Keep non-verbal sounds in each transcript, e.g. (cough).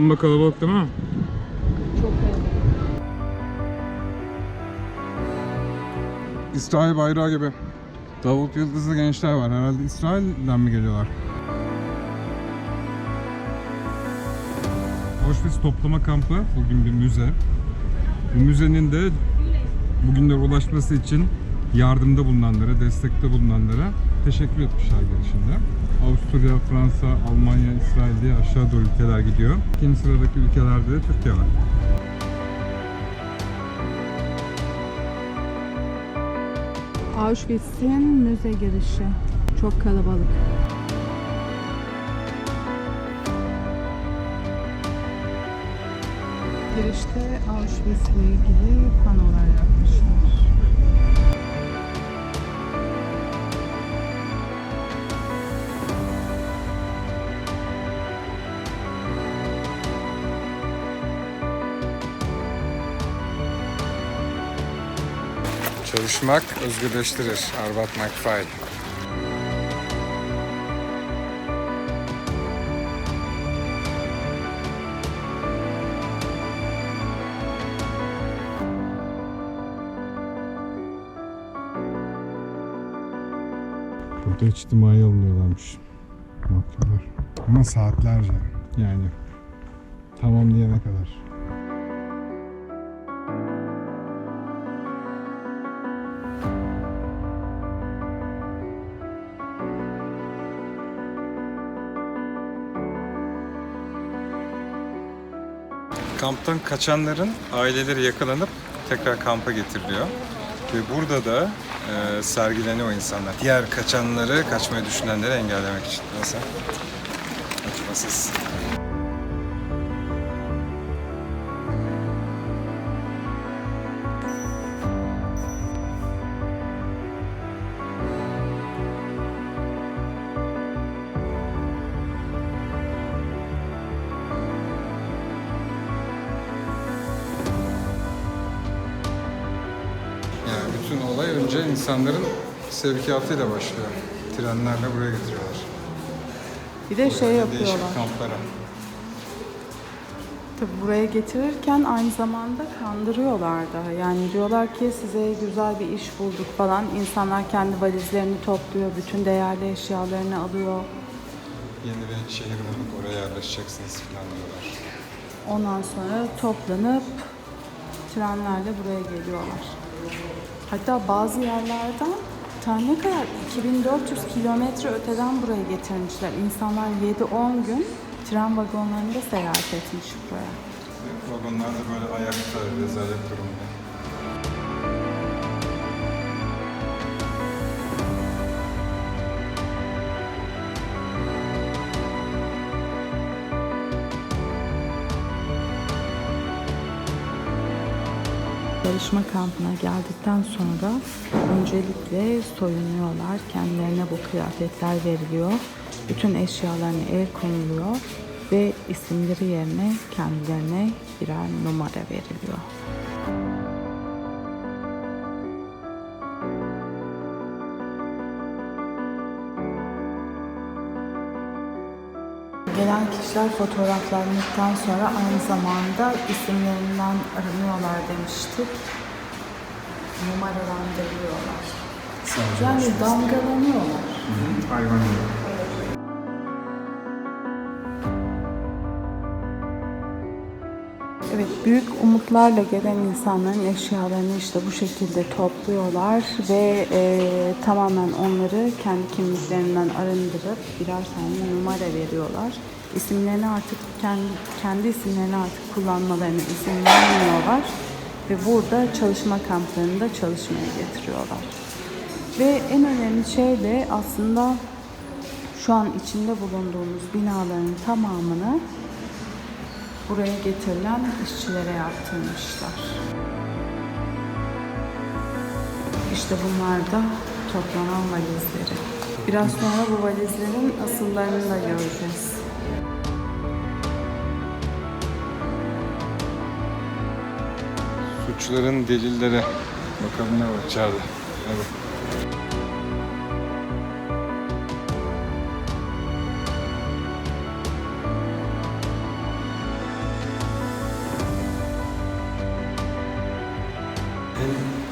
Amma kalabalık değil mi? Çok kalabalık. İsrail bayrağı gibi. Davut Yıldızlı gençler var. Herhalde İsrail'den mi geliyorlar? Auschwitz toplama kampı bugün bir müze. Bu müzenin de bugünlere ulaşması için yardımda bulunanlara, destekte bulunanlara teşekkür etmişler girişinde. Avusturya, Fransa, Almanya, İsrail diye aşağı doğru ülkeler gidiyor. İkinci sıradaki ülkelerde de Türkiye var. Auschwitz'in müze girişi. Çok kalabalık. Girişte Auschwitz'le ilgili panolar yapmışlar. Çalışmak özgürleştirir. Arvat McFly. Burada içtimai alınıyorlarmış mahkumlar. Ama saatlerce yani tamamlayana kadar. Kamptan kaçanların aileleri yakalanıp tekrar kampa getiriliyor. Ve burada da e, sergileniyor o insanlar. Diğer kaçanları, kaçmayı düşünenleri engellemek için. Nasıl? Acımasız. Yani bütün olay önce insanların sevkiyatıyla başlıyor. Trenlerle buraya getiriyorlar. Bir de şey yapıyorlar. kamplara. Tabii buraya getirirken aynı zamanda kandırıyorlar da. Yani diyorlar ki size güzel bir iş bulduk falan. İnsanlar kendi valizlerini topluyor, bütün değerli eşyalarını alıyor. Yeni bir şehir bulduk oraya yerleşeceksiniz falan diyorlar. Ondan sonra toplanıp trenlerle buraya geliyorlar. Hatta bazı yerlerden ta ne kadar 2400 kilometre öteden buraya getirmişler. İnsanlar 7-10 gün tren vagonlarında seyahat etmiş buraya. Vagonlar da böyle ayakta, rezalet durumda. Yarışma kampına geldikten sonra öncelikle soyunuyorlar. Kendilerine bu kıyafetler veriliyor. Bütün eşyalarına el konuluyor ve isimleri yerine kendilerine birer numara veriliyor. Gelen kişiler fotoğraflandıktan sonra aynı zamanda isimlerinden aranıyorlar demiştik. Numaralandırılıyorlar. Yani damgalanıyorlar. Hayvan gibi. Evet, büyük umutlarla gelen insanların eşyalarını işte bu şekilde topluyorlar ve e, tamamen onları kendi kimliklerinden arındırıp birer tane numara veriyorlar. İsimlerini artık kendi, kendi isimlerini artık kullanmalarına izin vermiyorlar ve burada çalışma kamplarında çalışmaya getiriyorlar. Ve en önemli şey de aslında şu an içinde bulunduğumuz binaların tamamını buraya getirilen işçilere yaptırmışlar. İşte bunlar da toplanan valizleri. Biraz sonra bu valizlerin asıllarını da göreceğiz. hukukçuların delilleri. Bakalım ne var içeride. Evet.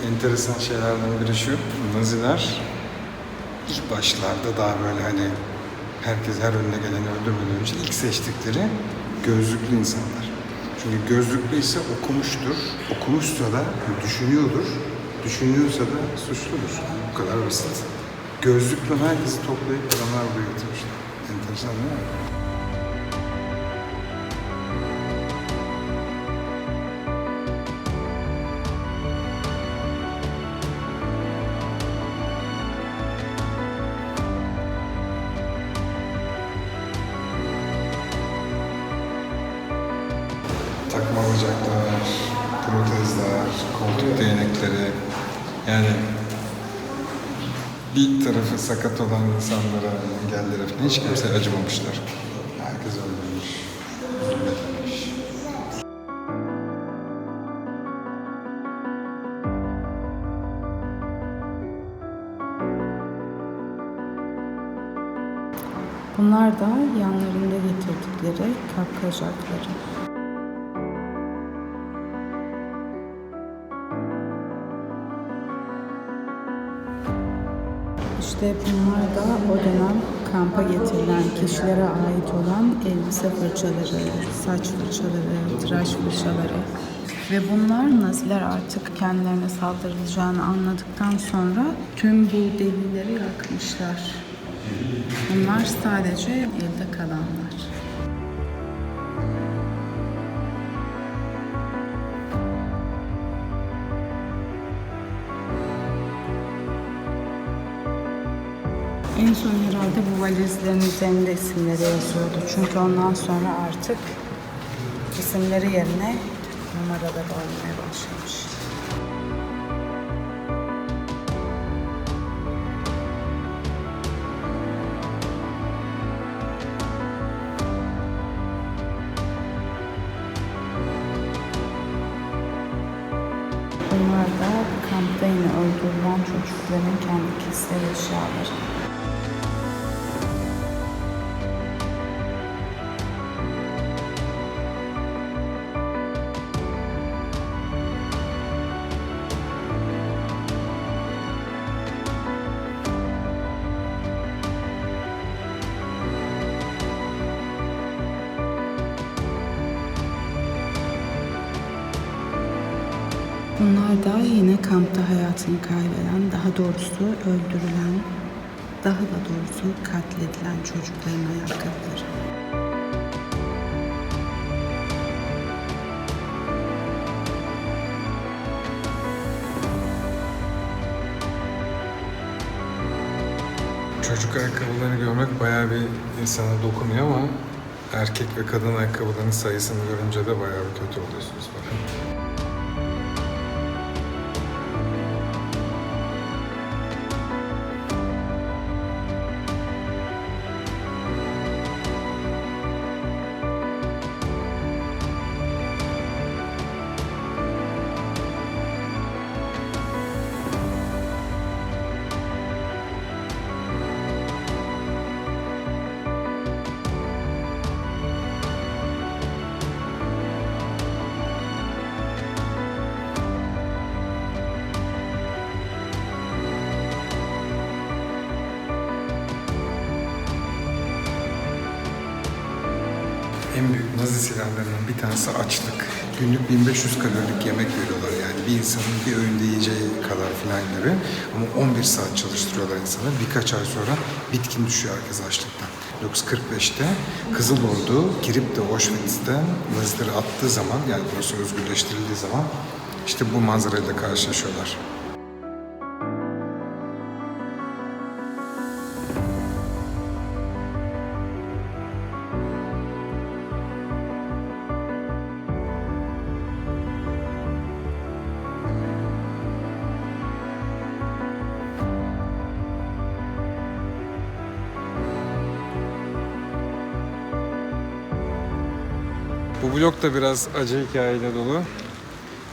En enteresan şeylerden biri şu, Naziler ilk başlarda daha böyle hani herkes her önüne geleni öldürmeden önce ilk seçtikleri gözlüklü insanlar. Çünkü gözlüklü ise okumuştur. Okumuşsa da düşünüyordur. Düşünüyorsa da suçludur. Bu kadar basit. Gözlüklü herkesi toplayıp adamlar buraya getirmişler. Enteresan değil mi? Bacaklar, protezler, koltuk değnekleri yani bir tarafı sakat olan insanlara, engellilere falan hiç kimse acımamışlar. Herkes öldürmüş, zulmetmiş. Bunlar da yanlarında getirdikleri kapkacakları. İşte bunlar da o dönem kampa getirilen kişilere ait olan elbise fırçaları, saç fırçaları, tıraş fırçaları. Ve bunlar Naziler artık kendilerine saldırılacağını anladıktan sonra tüm bu delilleri yakmışlar. Bunlar sadece elde kalanlar. Herhalde bu valizlerin üzerinde isimleri yazıyordu. Çünkü ondan sonra artık isimleri yerine numaraları olmaya başlamış. Bunlar da kampta yine öldürülen çocukların kendi kişisel eşyaları. Bunlar da yine kampta hayatını kaybeden, daha doğrusu öldürülen, daha da doğrusu katledilen çocukların ayakkabıları. Çocuk ayakkabılarını görmek bayağı bir insana dokunuyor ama erkek ve kadın ayakkabılarının sayısını görünce de bayağı bir kötü oluyorsunuz bakın. En büyük Nazi silahlarından bir tanesi açlık. Günlük 1500 kalorilik yemek veriyorlar yani bir insanın bir öğünde yiyeceği kadar filan gibi. Ama 11 saat çalıştırıyorlar insanı. Birkaç ay sonra bitkin düşüyor herkes açlıktan. 1945'te Kızıl Ordu girip de Auschwitz'ten Nazileri attığı zaman yani burası özgürleştirildiği zaman işte bu manzarayla karşılaşıyorlar. Bu blok da biraz acı hikayeyle dolu.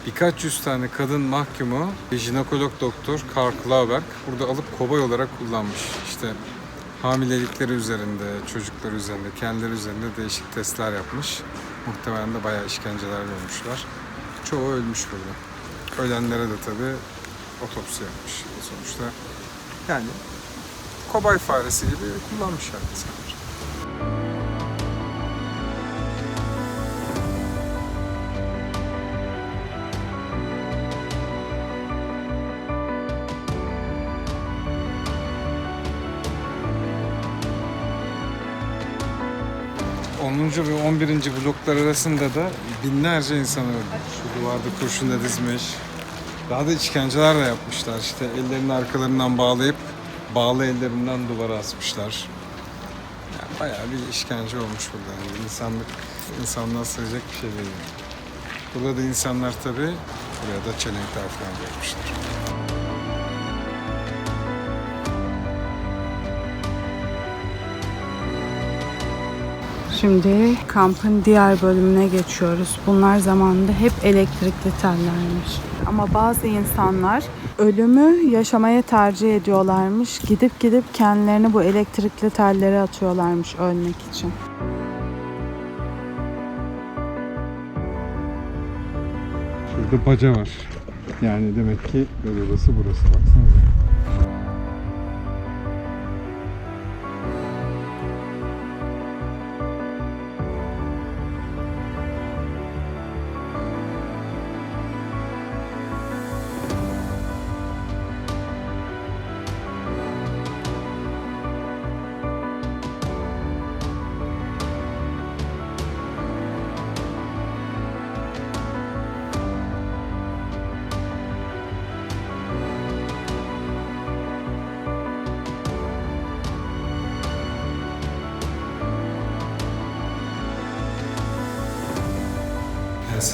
Birkaç yüz tane kadın mahkumu jinekolog doktor Karl Klauberg burada alıp kobay olarak kullanmış. İşte hamilelikleri üzerinde, çocuklar üzerinde, kendileri üzerinde değişik testler yapmış. Muhtemelen de bayağı işkenceler görmüşler. Çoğu ölmüş burada. Ölenlere de tabii otopsi yapmış sonuçta. Yani kobay faresi gibi kullanmışlar insanlar. ...10. ve 11. bloklar arasında da binlerce insan öldü. Şu duvarda kurşunla dizmiş. Daha da işkenceler de yapmışlar. İşte ellerini arkalarından bağlayıp bağlı ellerinden duvara asmışlar. Yani bayağı bir işkence olmuş burada. Yani insanlık insanlığa sığacak bir şey değil. Burada da insanlar tabii buraya da çelenkler falan bırakmışlar. Şimdi kampın diğer bölümüne geçiyoruz. Bunlar zamanında hep elektrikli tellermiş. Ama bazı insanlar ölümü yaşamaya tercih ediyorlarmış. Gidip gidip kendilerini bu elektrikli tellere atıyorlarmış ölmek için. Şurada baca var. Yani demek ki göl odası burası baksanıza.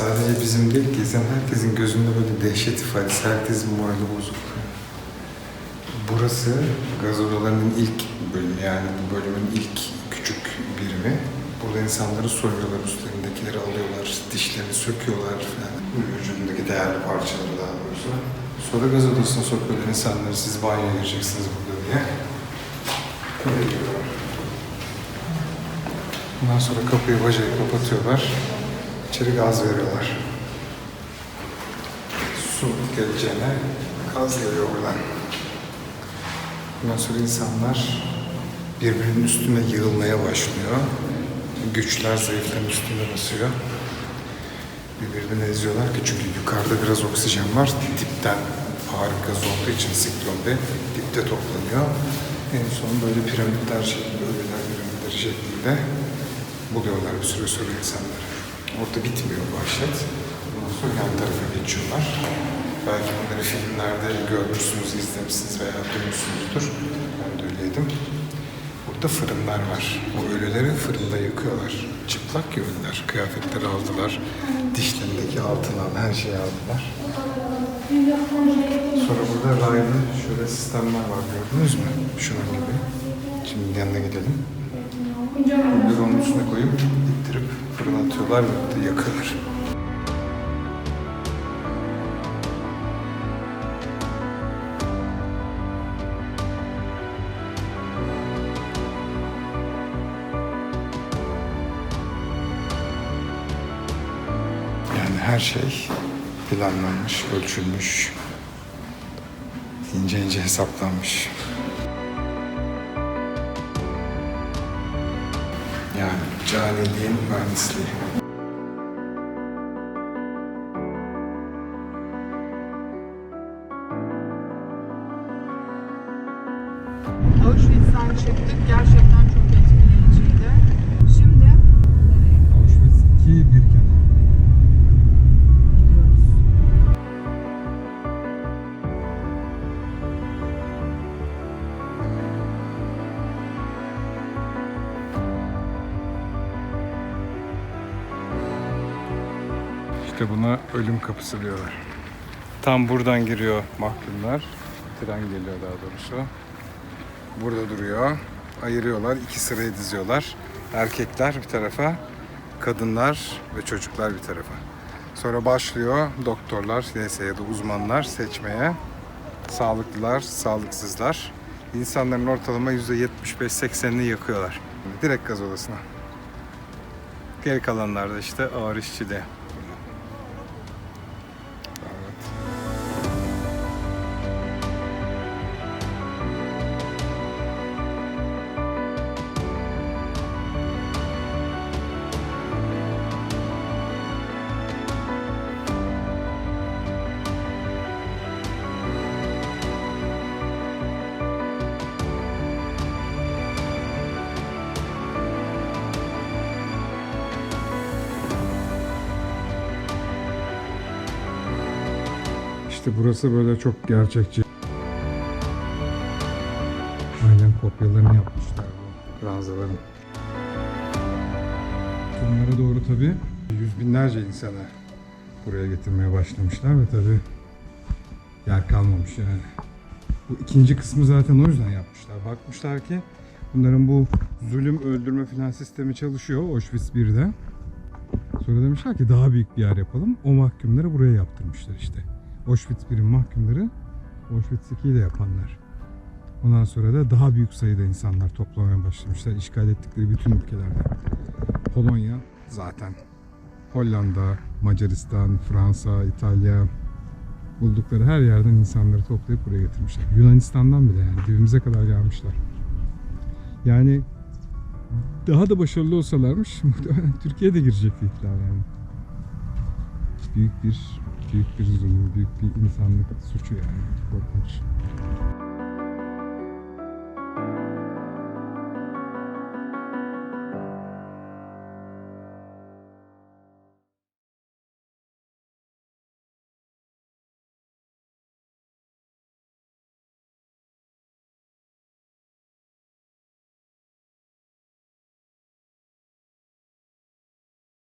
Sadece bizim değil, gezen herkesin gözünde böyle dehşet ifadesi, herkesin morali bozuk. Burası gaz odalarının ilk bölümü yani bu bölümün ilk küçük birimi. Burada insanları soyuyorlar, üstlerindekileri alıyorlar, dişlerini söküyorlar falan. Vücudundaki değerli parçaları daha doğrusu. Sonra gaz odasına sokuyorlar insanları, siz banyoya gireceksiniz burada diye. Böyle. Ondan sonra kapıyı bacayı kapatıyorlar. İçeri gaz veriyorlar. Su geleceğine gaz geliyor buradan. Ondan sonra insanlar birbirinin üstüne yığılmaya başlıyor. Güçler zayıfların üstüne basıyor. Birbirini eziyorlar ki çünkü yukarıda biraz oksijen var. Dipten ağır gaz olduğu için siklonde dipte toplanıyor. En son böyle piramitler şeklinde, ölüler piramitleri şeklinde buluyorlar bir süre sonra insanları. Orada bitmiyor vahşet. Ondan sonra yan tarafa geçiyorlar. Belki bunları filmlerde görmüşsünüz, izlemişsiniz veya duymuşsunuzdur. Ben de öyleydim. Burada fırınlar var. O ölüleri fırında yakıyorlar. Çıplak ya. Kıyafetleri aldılar. Dişlerindeki altından her şeyi aldılar. Sonra burada raylı şöyle sistemler var gördünüz mü? Şunun gibi. Şimdi yanına gidelim. Bunları onun üstüne koyup fırına atıyorlar ve yakıyorlar. Yani her şey planlanmış, ölçülmüş, ince ince hesaplanmış. Cahilliğin mühendisliği. İşte buna ölüm kapısı diyorlar. Tam buradan giriyor mahkumlar. Tren geliyor daha doğrusu. Burada duruyor. Ayırıyorlar. iki sıraya diziyorlar. Erkekler bir tarafa, kadınlar ve çocuklar bir tarafa. Sonra başlıyor doktorlar neyse ya da uzmanlar seçmeye. Sağlıklılar, sağlıksızlar. İnsanların ortalama %75-80'ini yakıyorlar. Direkt gaz odasına. Geri kalanlar da işte ağır işçiliğe. İşte burası böyle çok gerçekçi. Aynen kopyalarını yapmışlar bu ranzaların. Bunlara doğru tabi yüz binlerce insanı buraya getirmeye başlamışlar ve tabi yer kalmamış yani. Bu ikinci kısmı zaten o yüzden yapmışlar. Bakmışlar ki bunların bu zulüm öldürme filan sistemi çalışıyor Auschwitz 1'de. Sonra demişler ki daha büyük bir yer yapalım. O mahkumları buraya yaptırmışlar işte. Auschwitz 1'in mahkumları Auschwitz 2'yi de yapanlar. Ondan sonra da daha büyük sayıda insanlar toplamaya başlamışlar. işgal ettikleri bütün ülkelerde. Polonya zaten. Hollanda, Macaristan, Fransa, İtalya buldukları her yerden insanları toplayıp buraya getirmişler. Yunanistan'dan bile yani dibimize kadar gelmişler. Yani daha da başarılı olsalarmış (laughs) muhtemelen Türkiye'de girecekti ihtilal yani. Büyük bir büyük bir zulüm, büyük bir insanlık suçu yani. Korkunç.